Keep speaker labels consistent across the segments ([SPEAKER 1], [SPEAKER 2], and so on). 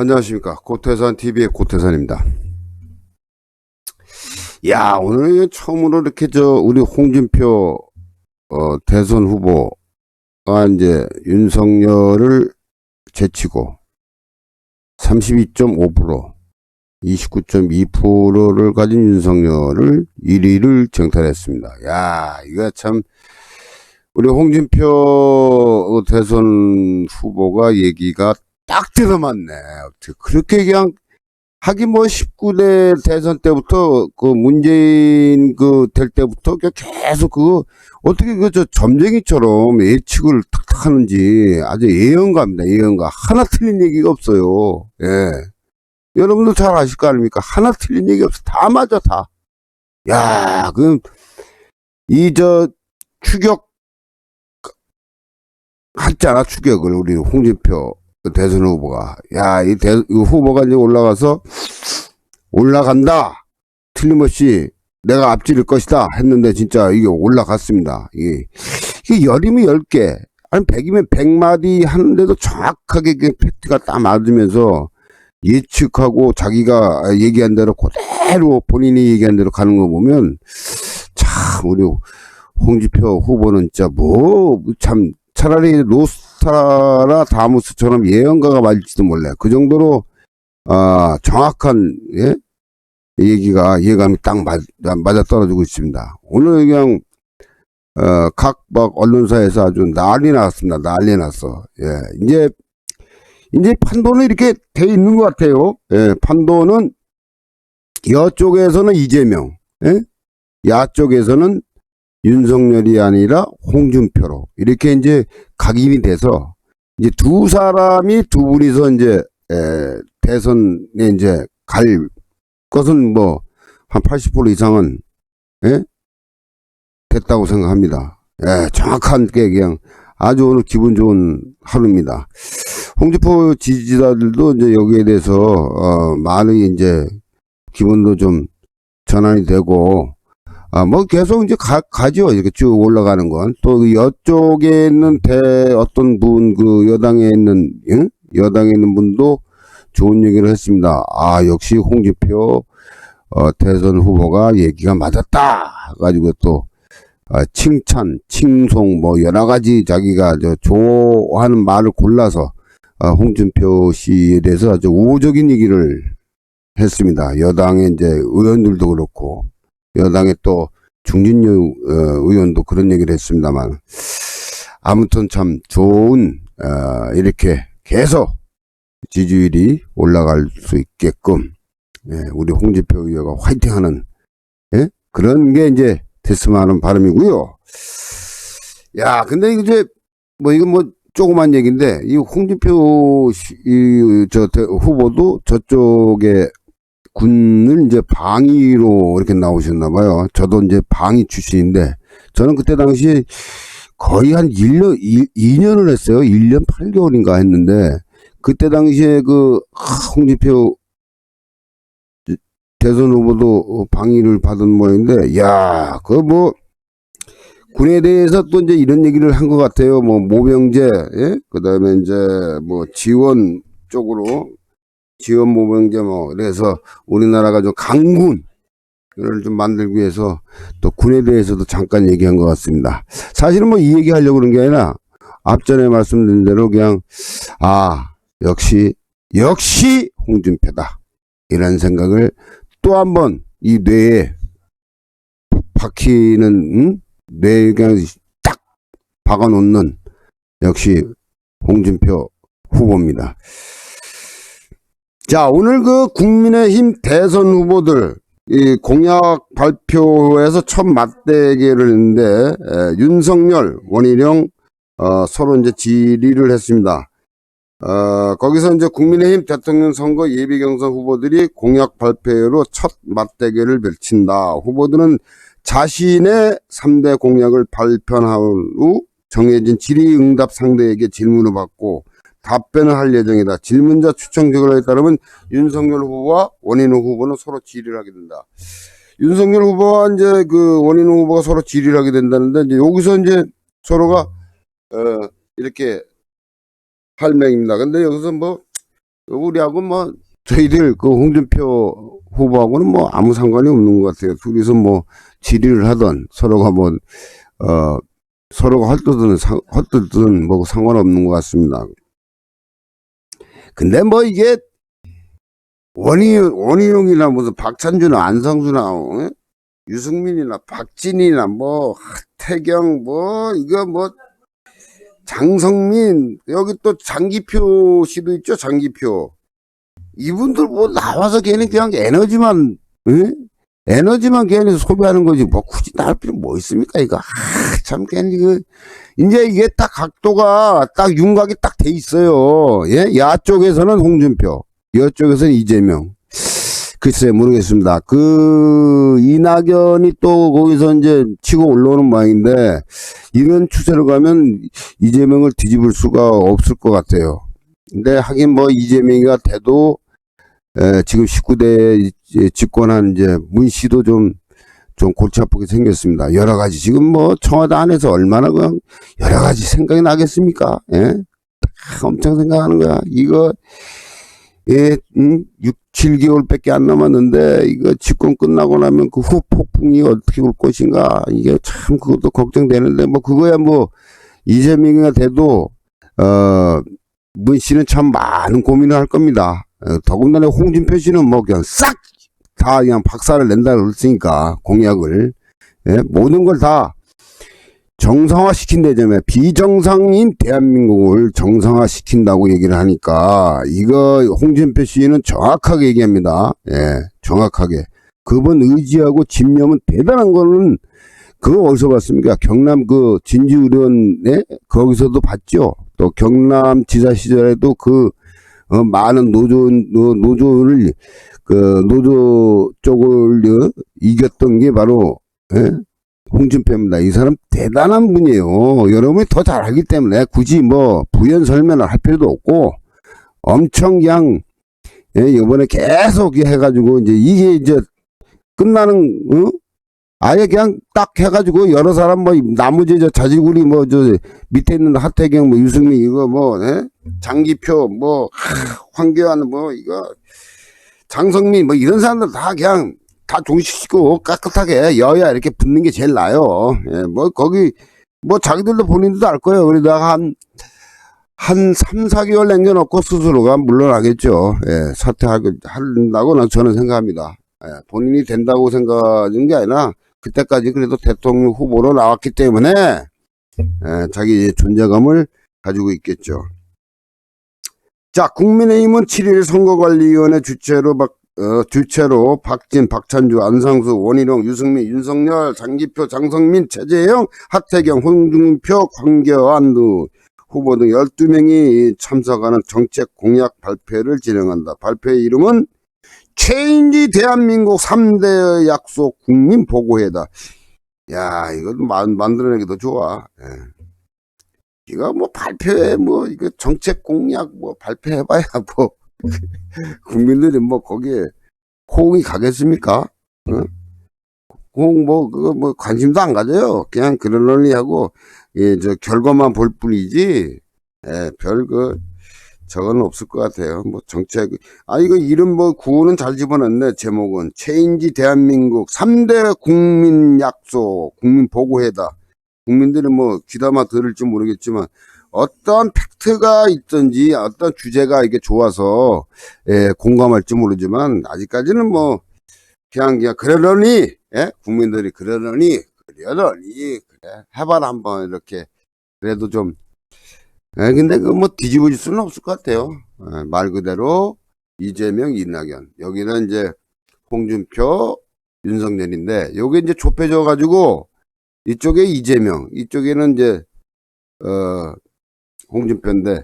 [SPEAKER 1] 안녕하십니까. 고태산 TV의 고태산입니다. 야, 오늘 처음으로 이렇게 저, 우리 홍준표, 어, 대선 후보가 이제 윤석열을 제치고 32.5%, 29.2%를 가진 윤석열을 1위를 정탈했습니다. 야, 이거 참, 우리 홍준표 대선 후보가 얘기가 딱 들어맞네. 어떻게 그렇게 그냥 하긴 뭐 19대 대선 때부터 그 문재인 그 될 때부터 계속 그 어떻게 그 저 점쟁이처럼 예측을 탁탁 하는지 아주 예언가입니다. 예언가 하나 틀린 얘기가 없어요. 예. 여러분도 잘 아실 거 아닙니까? 하나 틀린 얘기 없어. 다 맞아 다. 야, 그이저 추격 했잖아 추격을 우리 홍준표 그 대선 후보가. 야 이 후보가 이제 올라가서 올라간다. 틀림없이 내가 앞지를 것이다 했는데 진짜 이게 올라갔습니다. 이게, 이게 열이면 열개 아니 백이면 백마디 하는데도 정확하게 그 팩트가 딱 맞으면서 예측하고 자기가 얘기한 대로 그대로 본인이 얘기한 대로 가는 거 보면 참 우리 홍준표 후보는 진짜 뭐 참 차라리 노스 타라 다무스처럼 예언가가 맞을지도 몰라요. 그 정도로 아 정확한 예? 얘기가 예감이 딱 맞, 맞아 떨어지고 있습니다. 오늘 그냥 어, 각막 언론사에서 아주 난리 났습니다. 난리 났어. 예, 이제 이제 판도는 이렇게 돼 있는 것 같아요. 예, 판도는 여 쪽에서는 이재명, 예? 야 쪽에서는 윤석열이 아니라 홍준표로 이렇게 이제 각인이 돼서 이제 두 사람이 두 분이서 이제 에, 대선에 이제 갈 것은 뭐 한 80% 이상은 예? 됐다고 생각합니다. 예, 정확한 게 그냥 아주 오늘 기분 좋은 하루입니다. 홍준표 지지자들도 이제 여기에 대해서 어, 많이 이제 기분도 좀 전환이 되고 아, 뭐 계속 이제 가, 가죠. 이렇게 쭉 올라가는 건. 또 여쪽에 있는 대, 어떤 분, 그 여당에 있는, 응? 여당에 있는 분도 좋은 얘기를 했습니다. 아, 역시 홍준표, 어, 대선 후보가 얘기가 맞았다. 가지고 또, 아, 칭찬, 칭송, 뭐, 여러 가지 자기가 저 좋아하는 말을 골라서, 아, 홍준표 씨에 대해서 아주 우호적인 얘기를 했습니다. 여당의 이제 의원들도 그렇고, 여당의 또 중진유 어, 의원도 그런 얘기를 했습니다만 아무튼 참 좋은 어, 이렇게 계속 지지율이 올라갈 수 있게끔 예, 우리 홍준표 의원가 화이팅하는 예? 그런 게 이제 됐으면 하는 바람이고요. 야, 근데 이제 뭐 이건 뭐 조그만 얘기인데 이 홍준표 이 저 후보도 저쪽에 군을 이제 방위로 이렇게 나오셨나 봐요. 저도 이제 방위 출신인데 저는 그때 당시 거의 한 1년, 2, 년을 했어요. 1년 8개월인가 했는데 그때 당시에 그 홍준표 대선 후보도 방위를 받은 모양인데 야, 그 뭐 군에 대해서 또 이제 이런 얘기를 한 것 같아요. 뭐 모병제, 예? 그다음에 이제 뭐 지원 쪽으로 지원 모병제 뭐 그래서 우리나라가 좀 강군을 좀 만들기 위해서 또 군에 대해서도 잠깐 얘기한 것 같습니다. 사실은 뭐 이 얘기 하려고 그런 게 아니라 앞전에 말씀드린 대로 그냥 아 역시 역시 홍준표다 이런 생각을 또 한 번 이 뇌에 박히는 음? 뇌에 그냥 딱 박아놓는 역시 홍준표 후보입니다. 자, 오늘 그 국민의힘 대선 후보들 이 공약 발표에서 첫 맞대결을 했는데 에, 윤석열, 원희룡 어, 서로 이제 질의를 했습니다. 어, 거기서 이제 국민의힘 대통령 선거 예비 경선 후보들이 공약 발표로 첫 맞대결을 펼친다. 후보들은 자신의 3대 공약을 발표한 후 정해진 질의응답 상대에게 질문을 받고 답변을 할 예정이다. 질문자 추천 결과에 따르면 윤석열 후보와 원인우 후보는 서로 질의를 하게 된다. 윤석열 후보와 이제 그 원인우 후보가 서로 질의를 하게 된다는데 이제 여기서 이제 서로가 어 이렇게 할 맹입니다. 근데 여기서 뭐 우리하고 뭐 저희들 그 홍준표 후보하고는 뭐 아무 상관이 없는 것 같아요. 둘이서 뭐 질의를 하던 서로가 뭐 어, 서로가 헐뜯든 상- 헐뜯든 뭐 상관없는 것 같습니다. 근데 뭐 이게 원희 원희룡이나 무슨 박찬주나 안성수나 어? 유승민이나 박진이나 뭐 태경 뭐 이거 뭐 장성민 여기 또 장기표 씨도 있죠 장기표 이분들 뭐 나와서 걔는 그냥 에너지만 응? 에너지만 괜히 소비하는 거지. 뭐 굳이 나올 필요 뭐 있습니까 이거? 아, 참 괜히 그 이제 이게 딱 각도가 딱 윤곽이 딱 돼 있어요. 예? 야 쪽에서는 홍준표 여 쪽에서는 이재명. 글쎄 모르겠습니다. 그 이낙연이 또 거기서 이제 치고 올라오는 모양인데 이런 추세로 가면 이재명을 뒤집을 수가 없을 것 같아요. 근데 하긴 뭐 이재명이가 돼도 에, 지금 19대 집권한 이제 문 씨도 좀, 좀 골치 아프게 생겼습니다. 여러 가지 지금 뭐 청와대 안에서 얼마나 그냥 여러 가지 생각이 나겠습니까? 예? 다 엄청 생각하는 거야. 이거, 예, 음, 6, 7개월 밖에 안 남았는데 이거 집권 끝나고 나면 그 후폭풍이 어떻게 올 것인가. 이게 참 그것도 걱정되는데 뭐 그거야 뭐 이재명이가 돼도, 어, 문 씨는 참 많은 고민을 할 겁니다. 어, 더군다나 홍준표 씨는 뭐 그냥 싹 다 그냥 박살을 낸다 그랬으니까 공약을 예? 모든 걸 다 정상화 시킨다자면 비정상인 대한민국을 정상화 시킨다고 얘기를 하니까 이거 홍준표 씨는 정확하게 얘기합니다. 예, 정확하게 그분 의지하고 집념은 대단한 거는 그거 어디서 봤습니까? 경남 그 진지의료원에 거기서도 봤죠. 또 경남 지사 시절에도 그 어, 많은 노조 노, 노조를 그 노조 쪽을 어, 이겼던 게 바로 예? 홍준표입니다. 이 사람 대단한 분이에요. 여러분이 더 잘 알기 때문에 굳이 뭐 부연 설명을 할 필요도 없고 엄청 그냥 예, 이번에 계속 해가지고 이제 이게 이제 끝나는 어? 아예 그냥 딱 해가지고 여러 사람 뭐 나머지 저 자질구리 뭐 저 밑에 있는 하태경 뭐 유승민 이거 뭐 예? 장기표 뭐 하, 황교안 뭐 이거 장성민 뭐 이런 사람들 다 그냥 다 종식시키고 깨끗하게 여야 이렇게 붙는 게 제일 나아요. 예, 뭐 거기 뭐 자기들도 본인들도 알 거예요. 그러다가 한, 한 3, 4개월 남겨놓고 스스로가 물러나겠죠. 예, 사퇴하고, 한다고 는 저는 생각합니다. 예, 본인이 된다고 생각하는 게 아니라 그때까지 그래도 대통령 후보로 나왔기 때문에 예, 자기 존재감을 가지고 있겠죠. 자, 국민의힘은 7일 선거관리위원회 주최로 박, 어, 주최로 박진, 박찬주, 안상수, 원희룡, 유승민, 윤석열, 장기표, 장성민, 최재형, 하태경, 홍준표, 황교안 두 후보 등 12명이 참석하는 정책 공약 발표를 진행한다. 발표의 이름은 체인지 대한민국 3대 약속 국민 보고회다. 야, 이거 만, 만들어내기도 좋아. 예. 이거 뭐 발표해, 뭐, 이거 정책 공약 뭐 발표해봐야 뭐, 국민들이 뭐 거기에 호응이 가겠습니까? 어? 호응 뭐, 그거 뭐 관심도 안 가져요. 그냥 그런 논리하고, 예, 저 결과만 볼 뿐이지, 예, 별 그, 저건 없을 것 같아요. 뭐 정책, 아, 이거 이름 뭐 구호는 잘 집어넣네, 제목은. 체인지 대한민국 3대 국민 약속, 국민 보고회다. 국민들이 뭐 귀담아 들을지 모르겠지만, 어떤 팩트가 있든지 어떤 주제가 이게 좋아서 예, 공감할지 모르지만 아직까지는 뭐 그냥 그냥 그러려니 예? 국민들이 그러려니 그러려니 그래 해봐라 한번 이렇게 그래도 좀 예, 근데 그 뭐 뒤집어질 수는 없을 것 같아요 예, 말 그대로 이재명 이낙연 여기는 이제 홍준표 윤석열인데 요게 이제 좁혀져 가지고 이쪽에 이재명 이쪽에는 이제 어 홍준표인데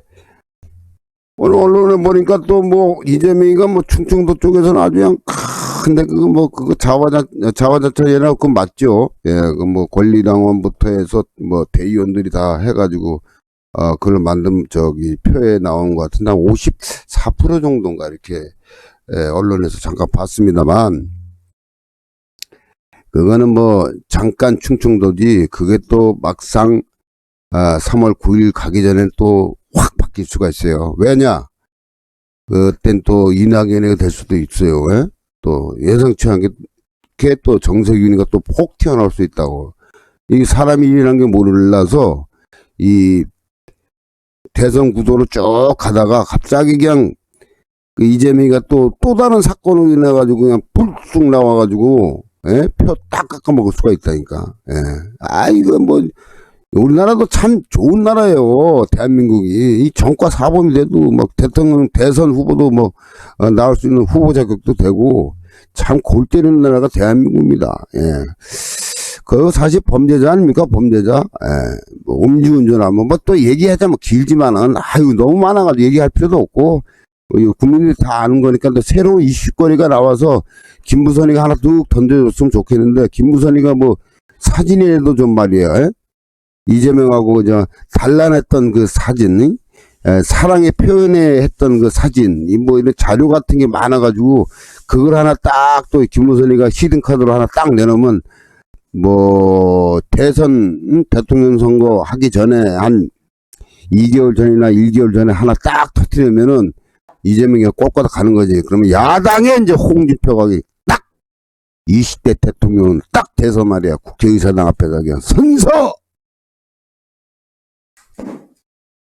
[SPEAKER 1] 오늘 언론에 보니까 또 뭐 이재명이가 뭐 충청도 쪽에서는 아주 그냥 근데 그거 뭐 그거 자화자 자화자찬 얘나 그 맞죠? 예, 그 뭐 권리당원부터 해서 뭐 대의원들이 다 해가지고 어 그걸 만든 저기 표에 나온 것 같은데 한 54% 정도인가 이렇게 예, 언론에서 잠깐 봤습니다만 그거는 뭐 잠깐 충청도지 그게 또 막상 아, 3월 9일 가기 전에 또확 바뀔 수가 있어요. 왜냐? 그땐 또 이낙연이가 될 수도 있어요. 예? 또 예상치 않게 또 정세균이가 또 폭 튀어나올 수 있다고. 이 사람이 일이라는 게 몰라서 이 대선 구도로 쭉 가다가 갑자기 그냥 그 이재명이가 또, 또 다른 사건으로 인해 가지고 그냥 불쑥 나와가지고, 예? 표딱 깎아 먹을 수가 있다니까. 예. 아, 이거 뭐, 우리나라도 참 좋은 나라예요. 대한민국이. 이 정과 사범이 돼도 막 대통령 대선 후보도 뭐, 어, 나올 수 있는 후보 자격도 되고, 참 골 때리는 나라가 대한민국입니다. 예. 그 사실 범죄자 아닙니까? 범죄자. 예. 뭐 음주운전하면 뭐 또 얘기하자면 길지만은, 아유, 너무 많아가지고 얘기할 필요도 없고, 국민들이 다 아는 거니까 또 새로운 이슈거리가 나와서 김부선이가 하나 뚝 던져줬으면 좋겠는데 김부선이가 뭐 사진이라도 좀 말이야 에? 이재명하고 저 단란했던 그 사진 에, 사랑의 표현에 했던 그 사진 이뭐 이런 자료 같은 게 많아가지고 그걸 하나 딱 또 김부선이가 히든 카드로 하나 딱 내놓으면 뭐 대선 음, 대통령 선거 하기 전에 한 2개월 전이나 1개월 전에 하나 딱 터트리면은 이재명이가 꼴꼬다 가는 거지. 그러면 야당에 이제 홍준표가 딱 20대 대통령은 딱 돼서 말이야. 국회의사당 앞에서 그냥 선서!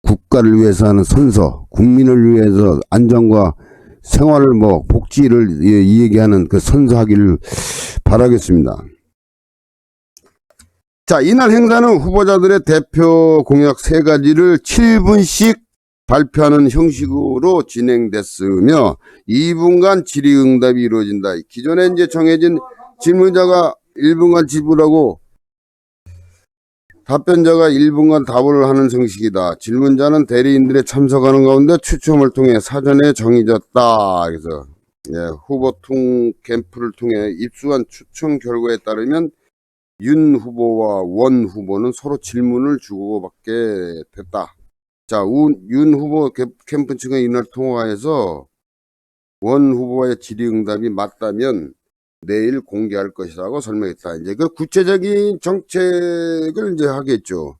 [SPEAKER 1] 국가를 위해서 하는 선서, 국민을 위해서 안전과 생활을 뭐 복지를 예, 이 얘기하는 그 선서하기를 바라겠습니다. 자, 이날 행사는 후보자들의 대표 공약 세 가지를 7분씩 발표하는 형식으로 진행됐으며 2분간 질의응답이 이루어진다. 기존에 이제 정해진 질문자가 1분간 질문하고 답변자가 1분간 답을 하는 형식이다. 질문자는 대리인들의 참석하는 가운데 추첨을 통해 사전에 정해졌다. 그래서 예, 후보 통 캠프를 통해 입수한 추첨 결과에 따르면 윤 후보와 원 후보는 서로 질문을 주고받게 됐다. 자, 우- 윤 후보 캠- 캠프 측은 이날 통화에서 원 후보와의 질의응답이 맞다면 내일 공개할 것이라고 설명했다. 이제 그 구체적인 정책을 이제 하겠죠.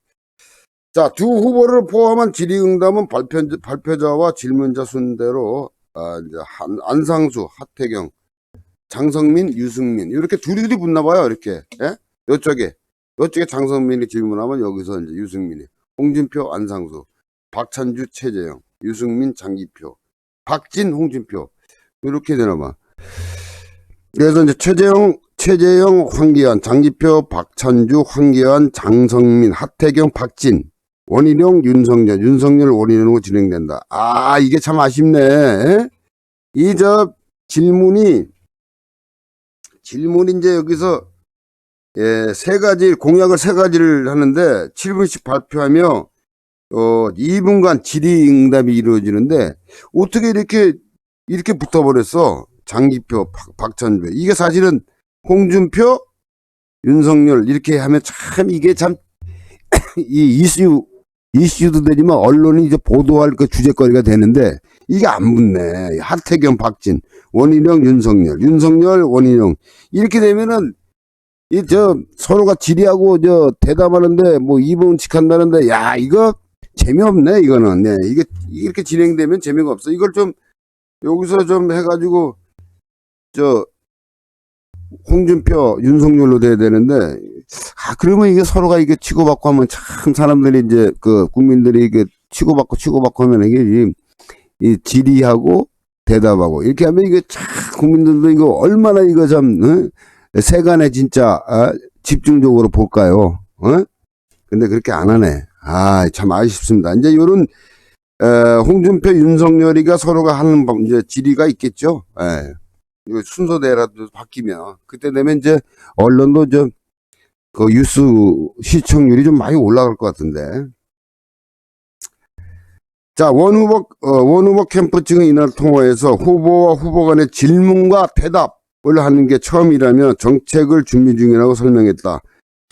[SPEAKER 1] 자, 두 후보를 포함한 질의응답은 발표, 발표자와 질문자 순대로 아, 이제 한, 안상수, 하태경, 장성민, 유승민 이렇게 둘이 둘이 붙나 봐요. 이렇게 예? 이쪽에 이쪽에 장성민이 질문하면 여기서 이제 유승민이 홍준표, 안상수. 박찬주, 최재형, 유승민, 장기표, 박진, 홍준표 이렇게 되나 봐. 그래서 이제 최재형, 최재형, 황기환, 장기표, 박찬주, 황기환, 장성민, 하태경, 박진, 원희룡, 윤석열, 윤석열, 원희룡으로 진행된다. 아 이게 참 아쉽네. 이 저 질문이 질문이 이제 여기서 예, 세 가지 공약을 세 가지를 하는데 7분씩 발표하며 어, 2분간 질의응답이 이루어지는데 어떻게 이렇게 이렇게 붙어버렸어? 장기표, 박- 박찬배 이게 사실은 홍준표, 윤석열 이렇게 하면 참 이게 참 이 이슈 이슈도 되지만 언론이 이제 보도할 그 주제거리가 되는데 이게 안 붙네. 하태경, 박진, 원희룡, 윤석열, 윤석열, 원희룡 이렇게 되면은 이 저 서로가 질의하고 저 대답하는데 뭐 2분씩 한다는데 야 이거 재미없네 이거는 네 이게 이렇게 진행되면 재미가 없어 이걸 좀 여기서 좀 해가지고 저 홍준표 윤석열로 돼야 되는데 아 그러면 이게 서로가 이게 치고받고 하면 참 사람들이 이제 그 국민들이 이게 치고받고 치고받고 하면 이게 이, 이 질의하고 대답하고 이렇게 하면 이게 참 국민들도 이거 얼마나 이거 참 어? 세간에 진짜 아, 집중적으로 볼까요? 어? 근데 그렇게 안 하네. 아, 참 아쉽습니다. 이제 에, 홍준표, 윤석열이가 서로가 하는 법, 이제 질의가 있겠죠. 예. 이거 순서대로라도 바뀌면, 그때 되면 이제 언론도 좀, 그 뉴스 시청률이 좀 많이 올라갈 것 같은데. 자, 원 후보, 어, 원 후보 캠프 측은 이날 통화에서 후보와 후보 간의 질문과 대답을 하는 게 처음이라며 정책을 준비 중이라고 설명했다.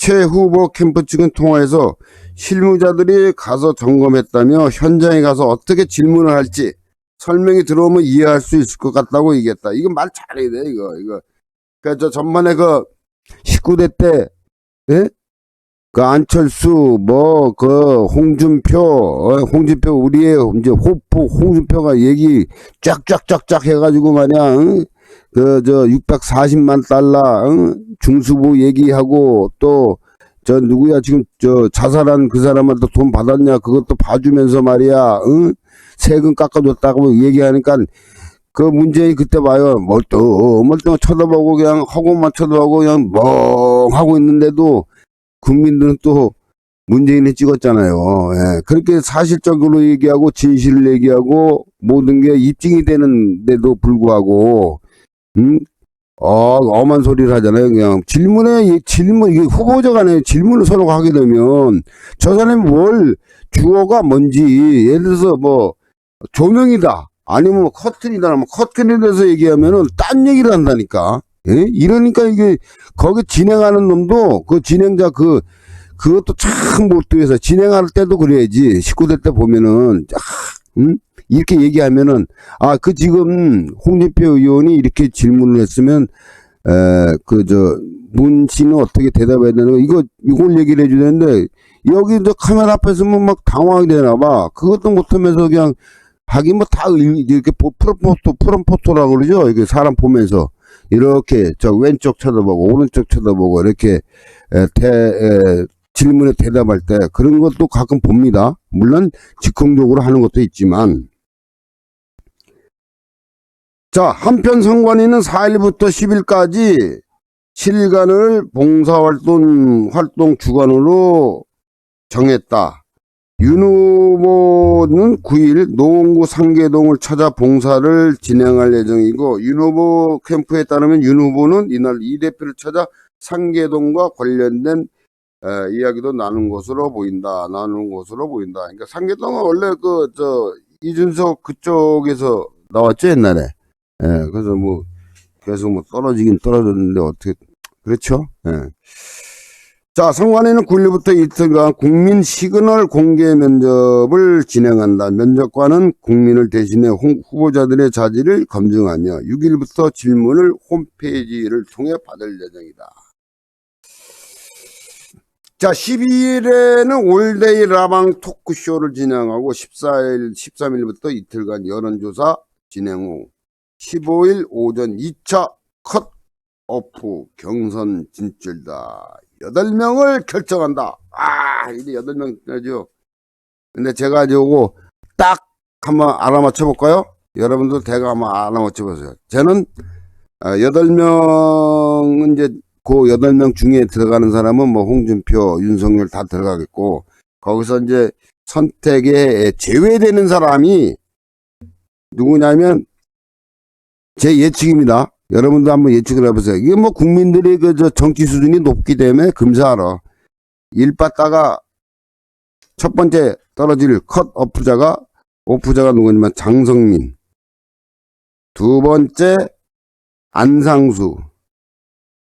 [SPEAKER 1] 최 후보 캠프 측은 통화에서 실무자들이 가서 점검했다며 현장에 가서 어떻게 질문을 할지 설명이 들어오면 이해할 수 있을 것 같다고 얘기했다. 이거 말 잘해야 돼, 이거, 이거. 그, 저, 전반에 그, 19대 때, 예? 그 안철수 뭐 그 홍준표 어, 홍준표 우리의 이제 호프 홍준표가 얘기 쫙쫙쫙쫙 해가지고 마냥 그 저 640만 달러 응? 중수부 얘기하고 또 저 누구야 지금 저 자살한 그 사람한테 돈 받았냐 그것도 봐주면서 말이야 응? 세금 깎아줬다고 얘기하니까 그 문재인 그때 봐요 멀뚱 멀뚱 쳐다보고 그냥 허공만 쳐다보고 그냥 멍하고 있는데도 국민들은 또 문재인을 찍었잖아요. 예, 그렇게 사실적으로 얘기하고 진실을 얘기하고 모든 게 입증이 되는데도 불구하고 음? 어, 엄한 소리를 하잖아요. 그냥 질문에 이 질문 이게 후보자 간에 질문을 서로 하게 되면 저 사람이 뭘 주어가 뭔지 예를 들어서 뭐 조명이다 아니면 뭐 커튼이다 뭐 커튼에 대해서 얘기하면은 딴 얘기를 한다니까. 예? 이러니까 이게 거기 진행하는 놈도 그 진행자 그 그것도 참 못돼서 진행할 때도 그래야지 19대 때 보면은 아, 음? 이렇게 얘기하면은 아 그 지금 홍준표 의원이 이렇게 질문을 했으면 에그 저 문 씨는 어떻게 대답해야 되는 거 이거 이걸 얘기를 해주는데 여기 저 카메라 앞에 서면 막 당황이 되나 봐. 그것도 못하면서 그냥 하긴 뭐 다 이렇게 보- 프롬포토 프롬포토라고 그러죠? 이게 사람 보면서. 이렇게 저 왼쪽 쳐다보고 오른쪽 쳐다보고 이렇게 에, 대, 에, 질문에 대답할 때 그런 것도 가끔 봅니다. 물론 즉흥적으로 하는 것도 있지만 자 한편 선관위는 4일부터 10일까지 7일간을 봉사활동 활동 주간으로 정했다. 윤 후보는 9일 노원구 상계동을 찾아 봉사를 진행할 예정이고 윤 후보 캠프에 따르면 윤 후보는 이날 이 대표를 찾아 상계동과 관련된 에, 이야기도 나눈 것으로 보인다. 나누는 것으로 보인다. 그러니까 상계동은 원래 그 저 이준석 그쪽에서 나왔죠 옛날에. 예, 그래서 뭐 계속 뭐 떨어지긴 떨어졌는데 어떻게 그렇죠? 예. 자, 성관에는 9일부터 이틀간 국민 시그널 공개 면접을 진행한다. 면접관은 국민을 대신해 홍- 후보자들의 자질을 검증하며 6일부터 질문을 홈페이지를 통해 받을 예정이다. 자, 12일에는 올데이 라방 토크쇼를 진행하고 14일, 13일부터 이틀간 여론조사 진행 후 15일 오전 2차 컷 오프 경선 진출다. 8명을 결정한다. 아, 이제 8명이죠. 근데 제가 이제 요거 딱 한번 알아맞혀 볼까요? 여러분도 대강 한번 알아맞혀 보세요. 저는 8명은 이제 그 8명 중에 들어가는 사람은 뭐 홍준표, 윤석열 다 들어가겠고 거기서 이제 선택에 제외되는 사람이 누구냐면 제 예측입니다. 여러분도 한번 예측을 해보세요. 이게 뭐 국민들의 그 저 정치 수준이 높기 때문에 금사하러 일 받다가 첫 번째 떨어질 컷 오프자가 오프자가 누구냐면 장성민 두 번째 안상수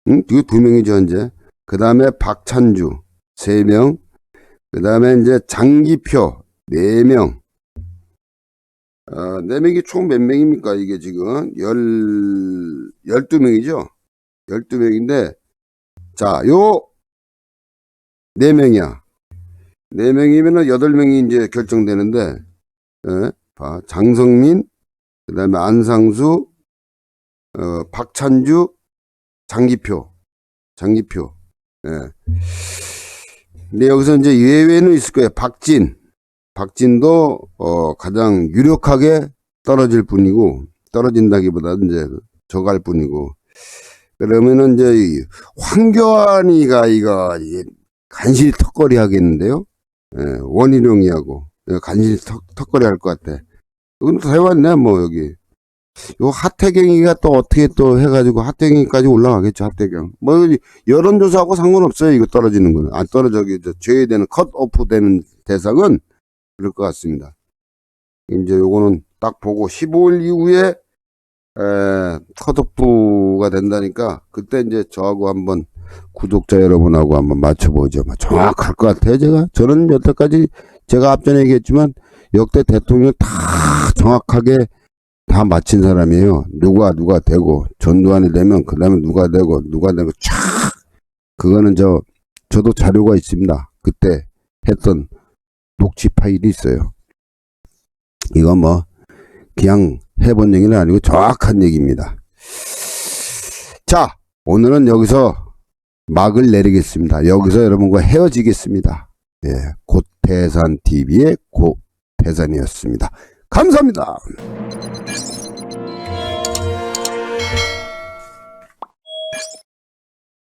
[SPEAKER 1] 응? 이거 두 명이죠 현재 그 다음에 박찬주 세명그 다음에 이제 장기표 네명 어, 네 명이 총 몇 명입니까? 이게 지금 열 열두 명이죠. 열두 명인데 자, 요네 명이야. 네 명이면은 여덟 명이 이제 결정되는데 예, 봐. 장성민, 그 다음에 안상수, 어, 박찬주, 장기표, 장기표. 예. 근데 여기서 이제 예외는 있을 거예요. 박진. 박진도 어, 가장 유력하게 떨어질 뿐이고 떨어진다기보다 이제 저갈 뿐이고 그러면은 이제 이 황교안이가 이거 이 간신히 턱걸이 하겠는데요. 예, 원희룡이하고 예, 간신히 턱, 턱걸이 할 것 같아. 이건 또 해왔네 뭐 여기. 요 하태경이가 또 어떻게 또 해가지고 하태경이까지 올라가겠죠 하태경. 뭐 여론조사하고 상관없어요 이거 떨어지는 거는. 안 떨어져 기 제외되는 컷 오프 되는 대상은 그럴 것 같습니다. 이제 요거는 딱 보고 15일 이후에 에, 컷오프가 된다니까 그때 이제 저하고 한번 구독자 여러분하고 한번 맞춰보죠. 뭐 정확할 것 같아요, 제가. 저는 여태까지 제가 앞전에 얘기했지만 역대 대통령 다 정확하게 다 맞힌 사람이에요. 누가 누가 되고 전두환이 되면 그 다음에 누가 되고 누가 되고 촥 그거는 저 저도 자료가 있습니다. 그때 했던 녹취 파일이 있어요. 이건 뭐 그냥 해본 얘기는 아니고 정확한 얘기입니다. 자, 오늘은 여기서 막을 내리겠습니다. 여기서 여러분과 헤어지겠습니다. 예, 고태산 TV의 고태산이었습니다. 감사합니다.